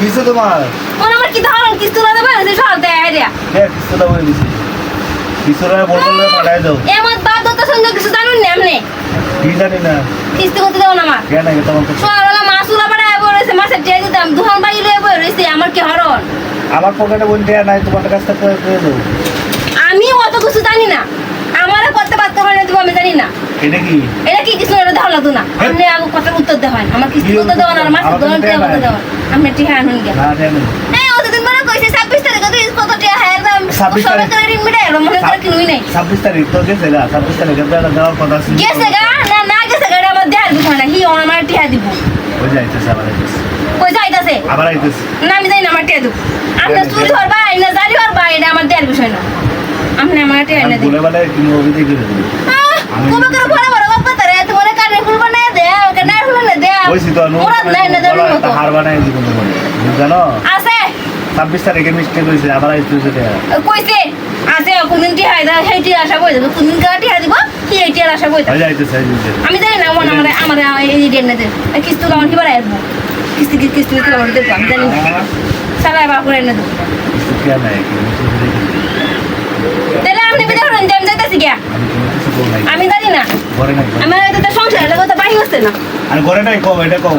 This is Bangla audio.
কিসে তোমার? ওন আমার কি ধরন কিস্তি না দেবে? সে সব দেয় আইডিয়া কে কিসেটা বলে দিছি। কিসেরা বলতে পাঠাই দাও। এমন বাদ দত্ত সঙ্গে কিছু জানুন না এমনি। কি জানি না। কিস্তি করতে দেবো না আমার। কে না তোমার কাছে মাছ উলা পাড়ায় বই রয়েছে মাছের টিয়া দিতাম দুহান বাড়ি লয়ে বই রয়েছে আমার কি হরণ? আমার পকেটে বই দেয়া নাই তোমার কাছ থেকে করে দেবো আমি অত কিছু জানি না। আমার করতে পারতে হয় না তুমি আমি জানি না। এটা কি? লাগতো না। আপনি আগে কথার উত্তর দেওয়া আমার কিস্তি করতে দেওয়া না আর আমাকে দোকান দেয়া টিয়া দেওয়া আপনি টিহা আনুন গে এই অতদিন পরে কইছে ছাব্বিশ তারিখে তুই কত টিয়া হ্যাঁ একদম 26 তারিখ। করে রিং মিটাই মনে করে কিনুই নাই। ছাব্বিশ তারিখ তো গেছে গা ছাব্বিশ তারিখে বেলা দেওয়ার কথা ছিল। গেছে গা না না গেছে গা আমার দেয়ার বিষয় না। হি আমার টিয়া দিব। ওই যাইতেছে আবার আইতেছে। কই যাইতাছে আবার আইতেছে। না আমি জানি না আমার টিয়া দিব। আপনি চুরি হরবা না জারি হরবা এটা আমার দেয়ার বিষয় না। আপনি আমার টিয়া এনে দিন। বলে বলে কিনে অভিযোগ করে দেবো করে বড় হার বানাই দিব জানো আছে। ছাব্বিশ তারিখে মিস্টেক হয়েছে আবার আইতেছে কইছে আছে কোনদিন টিয়া দা সেইটি আশা বই দেব কোনদিন কা টিয়া দিব কি এই আশা বই দেব ওই যাইতেছে। আইতেছে আমি জানি না মন আমার আমার এই ডেন না দে কিস্তি আমার কি বাড়াই আসব কিস্তি কিস্তি কিস্তি কিস্তি আমার দেব আমি জানি না। সারা বা করে এনে দেব। কিছু কে নাই তাহলে আপনি বিদা হলেন যে যাইতাছি গিয়া। আমি কোনো কিছু কম নাই। আমি জানি না। আমার সংসার হচ্ছে না। আর কও কম এটা কম।